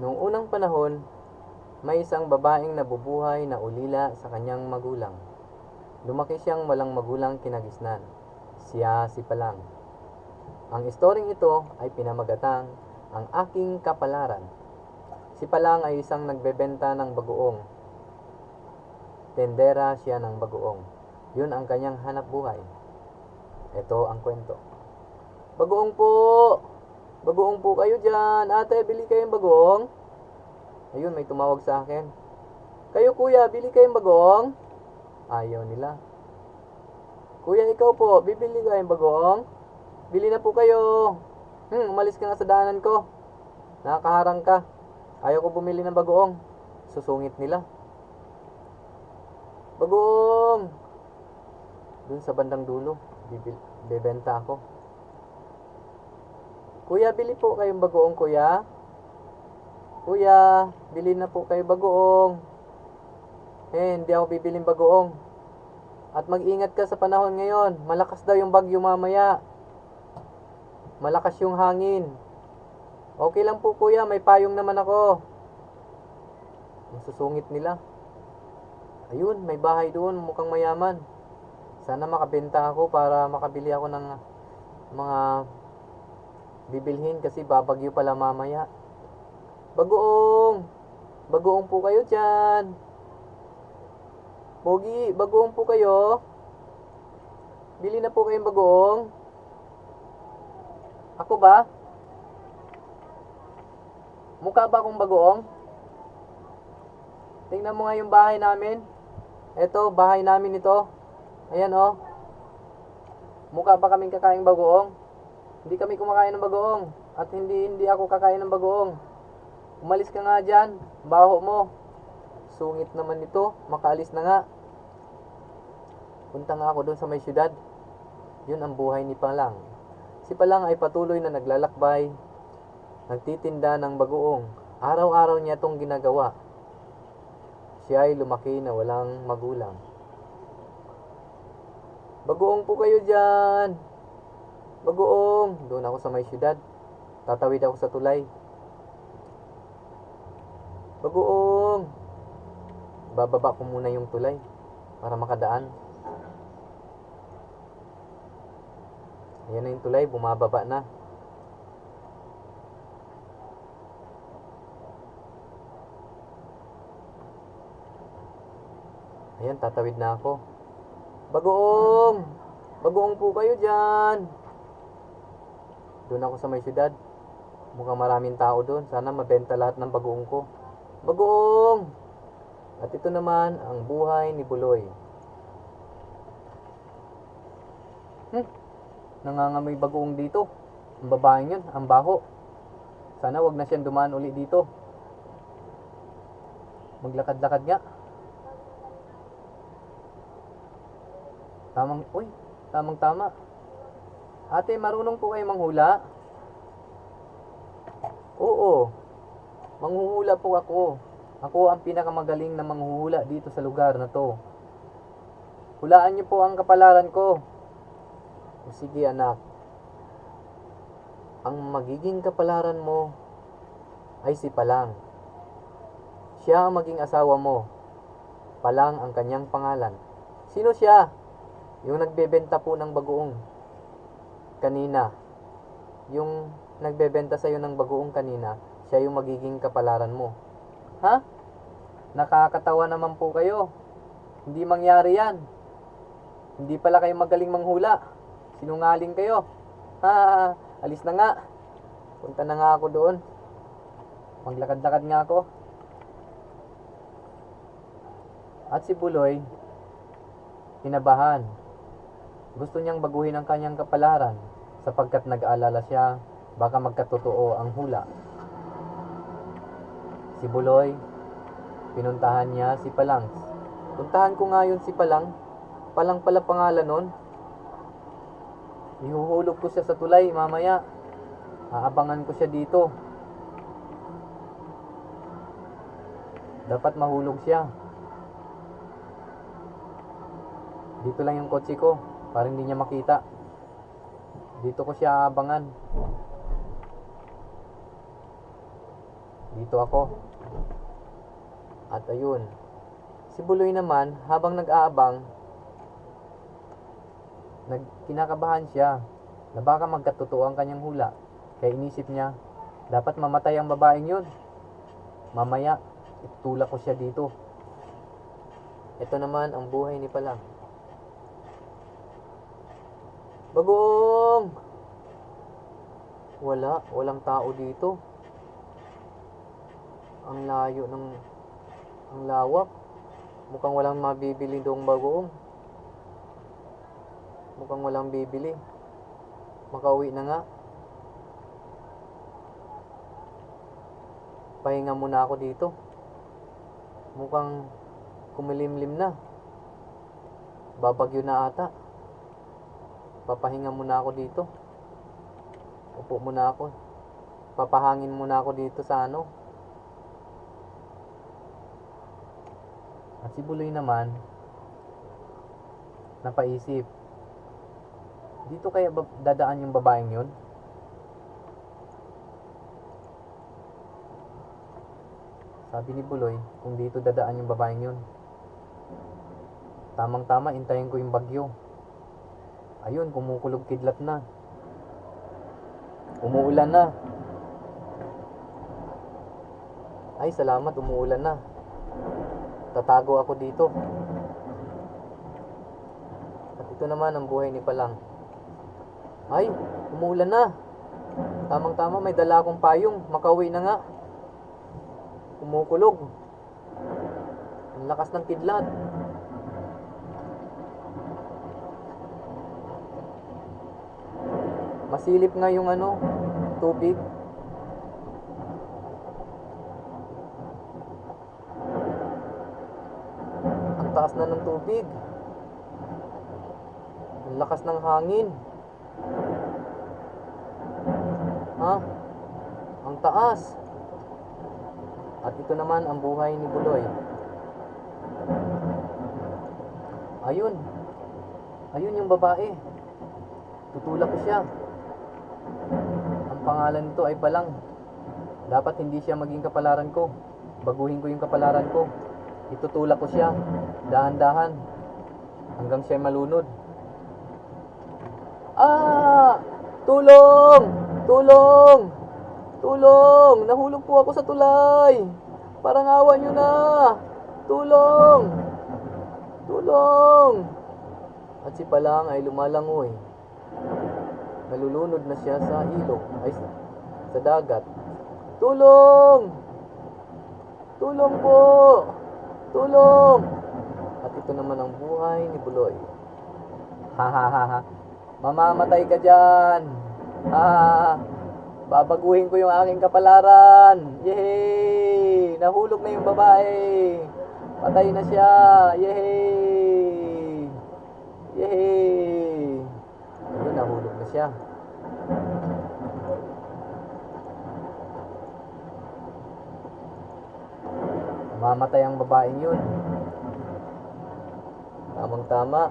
Noong unang panahon, may isang babaeng nabubuhay na ulila sa kanyang magulang. Lumaki siyang walang magulang kinagisnan. Siya si Palang. Ang istoring ito ay pinamagatang ang aking kapalaran. Si Palang ay isang nagbebenta ng bagoong. Tendera siya ng bagoong. Yun ang kanyang hanap buhay. Ito ang kwento. Bagoong po! Bagoong po kayo dyan. Ate, bili kayong bagoong? Ayun, may tumawag sa akin. Kayo kuya, bili kayong bagoong? Ayaw nila. Kuya, ikaw po, bibili kayong bagoong? Bili na po kayo. Hmm, umalis ka nga sa daanan ko. Nakakaharang ka. Ayaw ko bumili ng bagoong. Susungit nila. Bagoong! Dun sa bandang dulo, bibil, bebenta ako. Kuya, bili po kayong bagoong, kuya. Kuya, bili na po kayo bagoong. Eh, hindi ako bibiling bagoong. At mag-ingat ka sa panahon ngayon. Malakas daw yung bagyo mamaya. Malakas yung hangin. Okay lang po kuya, may payong naman ako. Masusungit nila. Ayun, may bahay doon, mukhang mayaman. Sana makabenta ako para makabili ako ng mga bibilhin kasi babagyo pala mamaya. Bagoong! Bagoong po kayo dyan. Pogi, bagoong po kayo. Bili na po kayong bagoong. Ako ba? Mukha ba akong bagoong? Tingnan mo nga yung bahay namin. Ito, bahay namin ito. Ayan oh. Mukha ba kaming kakain bagoong? Hindi kami kumakain ng bagoong. At hindi hindi ako kakain ng bagoong. Umalis ka nga dyan. Baho mo. Sungit naman ito. Makaalis na nga. Punta nga ako doon sa may syudad. Yun ang buhay ni Palang. Si Palang ay patuloy na naglalakbay. Nagtitinda ng bagoong. Araw-araw niya itong ginagawa. Siya ay lumaki na walang magulang. Bagoong po kayo dyan. Bagoong. Doon ako sa may syudad. Tatawid ako sa tulay. Bagoong. Bababa ko muna yung tulay para makadaan. Ayan na yung tulay, bumababa na. Ayan, tatawid na ako. Bagoong! Bagoong po kayo dyan. Doon ako sa may syudad. Mukhang maraming tao doon. Sana mabenta lahat ng bagoong ko. Bagoong! At ito naman ang buhay ni Buloy. Hmm, nangangamoy bagoong dito. Ang babaeng yun, ang baho. Sana wag na siyang dumaan uli dito. Maglakad-lakad nga. Tamang, uy, tamang tama. Ate, marunong po kayo manghula? Oo, manghuhula po ako. Ako ang pinakamagaling na manghuhula dito sa lugar na to. Hulaan niyo po ang kapalaran ko. Sige anak. Ang magiging kapalaran mo ay si Palang. Siya ang maging asawa mo. Palang ang kanyang pangalan. Sino siya? Yung nagbebenta po ng bagoong kanina. Yung nagbebenta sa'yo ng bagoong kanina, siya yung magiging kapalaran mo. Ha? Nakakatawa naman po kayo. Hindi mangyari yan. Hindi pala kayo magaling manghula. Sinungaling kayo. Ha, alis na nga. Punta na nga ako doon. Maglakad-lakad nga ako. At si Buloy, kinabahan. Gusto niyang baguhin ang kanyang kapalaran sapagkat nag-aalala siya baka magkatotoo ang hula. Si Buloy, pinuntahan niya si Palang. Puntahan ko nga yun si Palang. Palang pala pangalan nun. Ihuhulog ko siya sa tulay mamaya. Aabangan ko siya dito. Dapat mahulog siya. Dito lang yung kotse ko para hindi niya makita. Dito ko siya aabangan. Dito ako. At ayun. Si Buloy naman, habang nag-aabang, nag kinakabahan siya na baka magkatotoo ang kanyang hula. Kaya inisip niya, dapat mamatay ang babaeng yun. Mamaya, itulak ko siya dito. Ito naman ang buhay ni Palang. Bagong! Wala, walang tao dito. Ang layo ng ang lawak. Mukhang walang mabibili doong bagoong. Mukhang walang bibili. Makauwi na nga. Pahinga muna ako dito. Mukhang kumilimlim na. Babagyo na ata. Papahinga muna ako dito. Upo muna ako. Papahangin muna ako dito sa ano. At si Buloy naman, napaisip, dito kaya dadaan yung babaeng yun? Sabi ni Buloy, kung dito dadaan yung babaeng yun. Tamang-tama, intayin ko yung bagyo. Ayun, kumukulog kidlat na. Umuulan na. Ay, salamat, umuulan na. Tatago ako dito. At ito naman ang buhay ni Palang. Ay, umuulan na. Tamang-tama, may dala akong payong. Makauwi na nga. Kumukulog. Ang lakas ng kidlat. Masilip nga yung ano, tubig. Ang taas na ng tubig. Ang lakas ng hangin. Ha? Ang taas. At ito naman ang buhay ni Buloy. Ayun. Ayun yung babae. Tutulak ko siya. Ang pangalan nito ay Palang. Dapat hindi siya maging kapalaran ko. Baguhin ko yung kapalaran ko. Itutulak ko siya. Dahan-dahan. Hanggang siya malunod. Ah! Tulong! Tulong! Tulong! Nahulog po ako sa tulay! Parang awa nyo na! Tulong! Tulong! At si Palang ay lumalangoy. Nalulunod na siya sa ilog, ay sa, dagat. Tulong! Tulong po! Tulong! At ito naman ang buhay ni Buloy. Ha ha ha. Mamamatay ka dyan. Ha. Babaguhin ko yung aking kapalaran. Yehey! Nahulog na yung babae. Patay na siya. Yehey! Yehey! Siya. Mamatay ang babaeng yun. Tamang tama.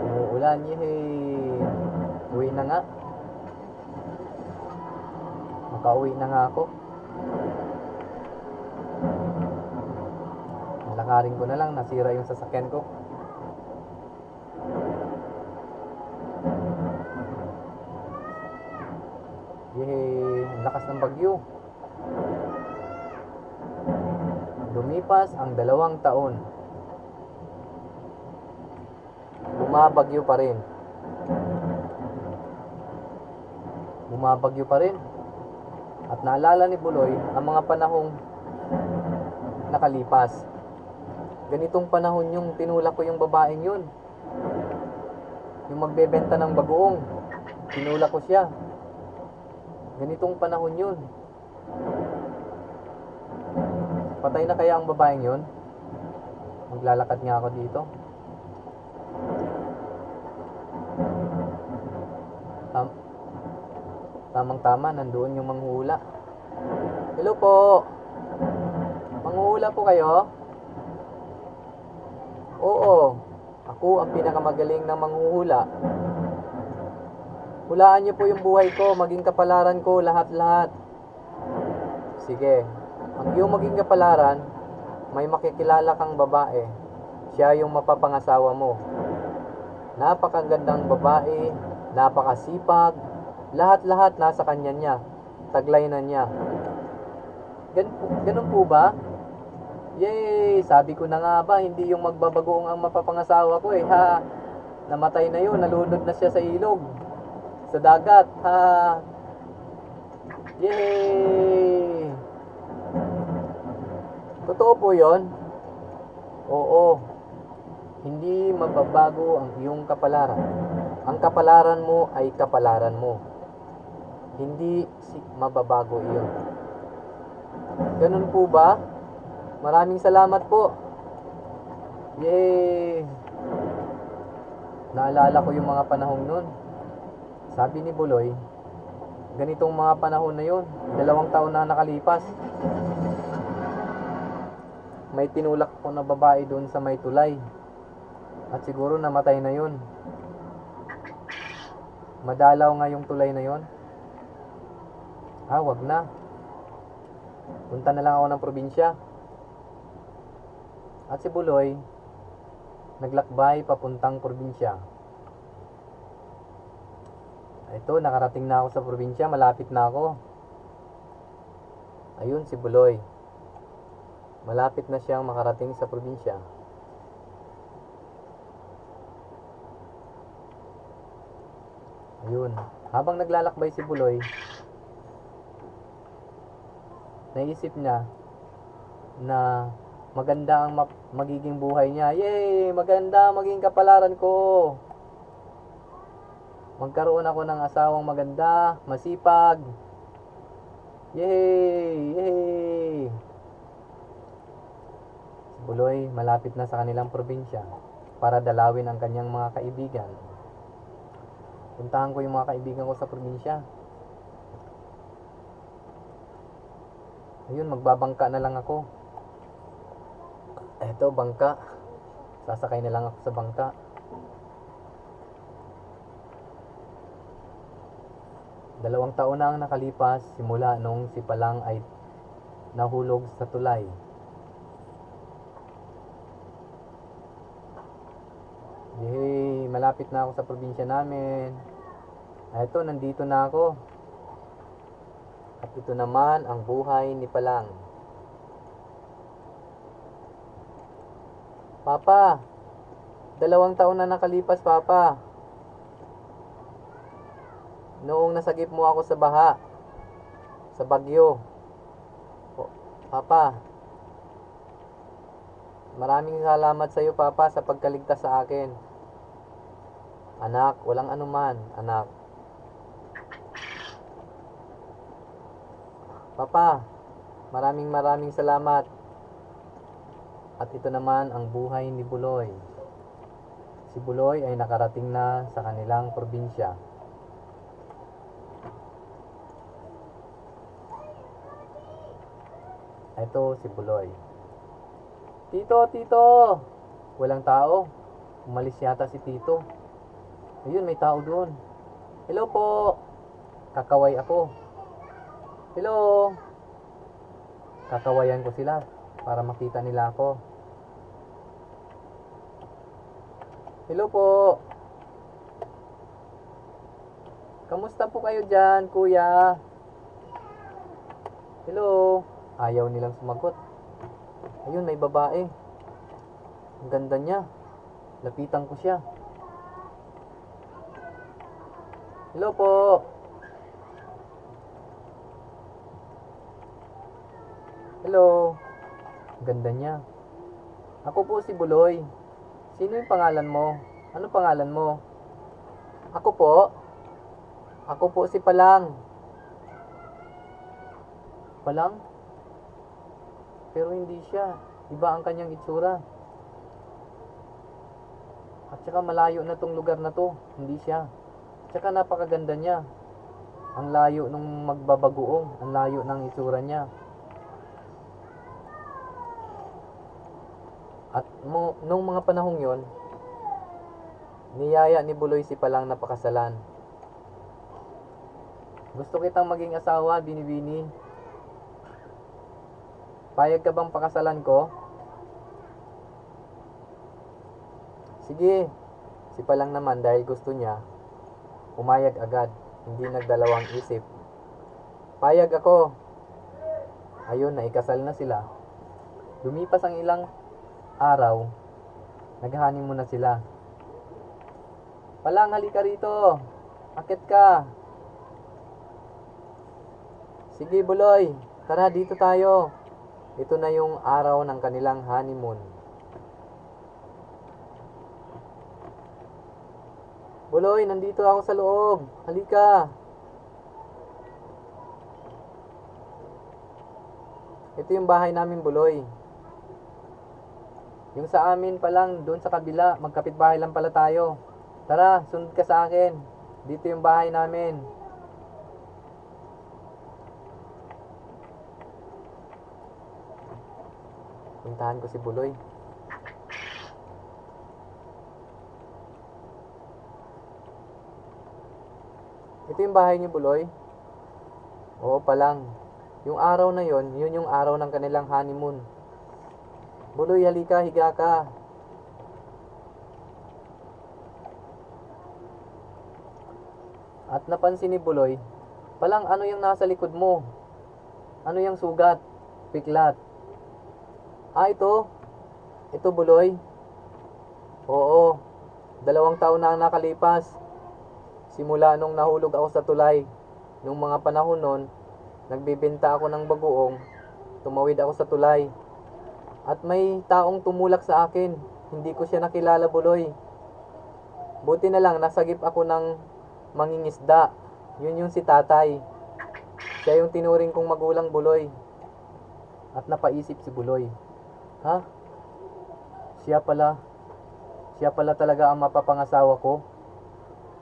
Umuulan, yehey. Uwi na nga. Makauwi na nga ako. Lakarin ko na lang, nasira yung sasakyan ko. Lakas ng bagyo. Lumipas ang dalawang taon. Bumabagyo pa rin. Bumabagyo pa rin. At naalala ni Buloy ang mga panahong nakalipas. Ganitong panahon yung tinulak ko yung babaeng yun. Yung magbebenta ng bagoong. Tinulak ko siya. Ganitong panahon yun. Patay na kaya ang babaeng yun? Maglalakad nga ako dito. Tam Tamang-tama, nandoon yung manghuhula. Hello po. Manghuhula po kayo? Oo. Ako ang pinakamagaling na manghuhula. Hulaan niyo po yung buhay ko, maging kapalaran ko, lahat-lahat. Sige, ang iyong maging kapalaran, may makikilala kang babae. Siya yung mapapangasawa mo. Napakagandang babae, napakasipag, lahat-lahat nasa kanya niya. Taglay na niya. Gan ganun po ba? Yay! Sabi ko na nga ba, hindi yung magbabagoong ang mapapangasawa ko eh. Ha? Namatay na yun, nalunod na siya sa ilog. Sa dagat. Ha? Yay! Totoo po yon? Oo. Hindi mababago ang iyong kapalaran. Ang kapalaran mo ay kapalaran mo. Hindi si mababago iyon. Ganun po ba? Maraming salamat po. Yay! Naalala ko yung mga panahong nun. Sabi ni Buloy, ganitong mga panahon na yun, dalawang taon na nakalipas. May tinulak ko na babae doon sa may tulay. At siguro namatay na yun. Madalaw nga yung tulay na yun. Ah, wag na. Punta na lang ako ng probinsya. At si Buloy, naglakbay papuntang probinsya. Ito, nakarating na ako sa probinsya, malapit na ako. Ayun si Buloy. Malapit na siyang makarating sa probinsya. Ayun. Habang naglalakbay si Buloy, naisip niya na maganda ang magiging buhay niya. Yay! Maganda maging kapalaran ko. Magkaroon ako ng asawang maganda, masipag. Yay! Yay! Si Buloy malapit na sa kanilang probinsya para dalawin ang kanyang mga kaibigan. Puntahan ko yung mga kaibigan ko sa probinsya. Ayun, magbabangka na lang ako. Eto, bangka. Sasakay na lang ako sa bangka. Dalawang taon na ang nakalipas simula nung si Palang ay nahulog sa tulay. Yay! Malapit na ako sa probinsya namin. Eto, nandito na ako. At ito naman ang buhay ni Palang. Papa, dalawang taon na nakalipas, Papa. Noong nasagip mo ako sa baha, sa bagyo. O, Papa, maraming salamat sa iyo, Papa, sa pagkaligtas sa akin. Anak, walang anuman, anak. Papa, maraming maraming salamat. At ito naman ang buhay ni Buloy. Si Buloy ay nakarating na sa kanilang probinsya. Ito si Buloy. Tito, tito! Walang tao. Umalis yata si tito. Ayun, may tao doon. Hello po! Kakaway ako. Hello! Kakawayan ko sila para makita nila ako. Hello po! Kamusta po kayo dyan, kuya? Hello? Ayaw nilang sumagot. Ayun, may babae. Ang ganda niya. Lapitan ko siya. Hello po! Hello. Ang Ganda niya. Ako po si Buloy. Sino yung pangalan mo? Ano pangalan mo? Ako po. Ako po si Palang. Palang? Pero hindi siya. Iba ang kanyang itsura. At saka malayo na tong lugar na to. Hindi siya. At saka napakaganda niya. Ang layo nung magbabagoong. Ang layo ng itsura niya. At nung mga panahong yon, niyaya ni Buloy si Palang napakasalan. Gusto kitang maging asawa, binibini. Payag ka bang pakasalan ko? Sige. Si Palang naman dahil gusto niya, umayag agad, hindi nagdalawang isip. Payag ako. Ayun, naikasal na sila. Lumipas ang ilang araw, naghahanin mo na sila. Palang, halika rito. Akit ka. Sige, Buloy. Tara, dito tayo. Ito na yung araw ng kanilang honeymoon. Buloy, nandito ako sa loob. Halika. Ito yung bahay namin, Buloy. Yung sa amin pa lang, doon sa kabila, magkapit-bahay lang pala tayo. Tara, sunod ka sa akin. Dito yung bahay namin. Puntahan ko si Buloy. Ito yung bahay niyo, Buloy? Oo pa lang. Yung araw na yon, yun yung araw ng kanilang honeymoon. Buloy, halika, higa ka. At napansin ni Buloy, palang ano yung nasa likod mo? Ano yung sugat? Piklat. Ah, ito. Ito, Buloy. Oo. Dalawang taon na ang nakalipas. Simula nung nahulog ako sa tulay. Nung mga panahon nun, nagbibenta ako ng bagoong. Tumawid ako sa tulay. At may taong tumulak sa akin. Hindi ko siya nakilala, Buloy. Buti na lang, nasagip ako ng mangingisda. Yun yung si tatay. Siya yung tinuring kong magulang, Buloy. At napaisip si Buloy. Ha? Siya pala. Siya pala talaga ang mapapangasawa ko.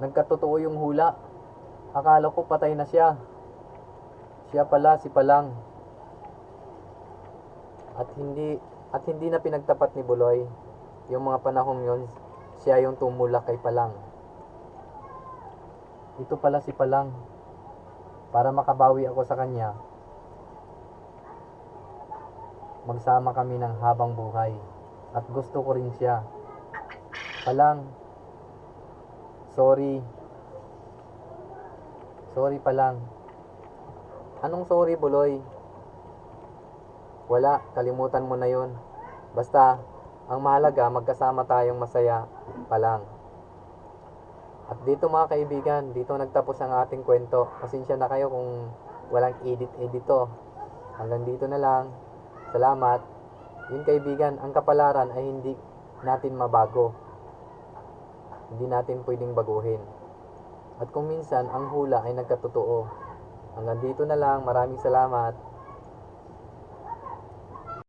Nagkatotoo yung hula. Akala ko patay na siya. Siya pala si Palang. At hindi at hindi na pinagtapat ni Buloy yung mga panahong yon siya yung tumulak kay Palang. Ito pala si Palang. Para makabawi ako sa kanya, magsama kami ng habang buhay. At gusto ko rin siya. Palang, sorry. Sorry palang. Anong sorry, Buloy? Wala, kalimutan mo na yon. Basta, ang mahalaga, magkasama tayong masaya palang. At dito mga kaibigan, dito nagtapos ang ating kwento. Pasensya na kayo kung walang edit-edit to. Hanggang dito na lang. Salamat. Yun kaibigan, ang kapalaran ay hindi natin mabago. Hindi natin pwedeng baguhin. At kung minsan, ang hula ay nagkatotoo. Hanggang dito na lang. Maraming salamat.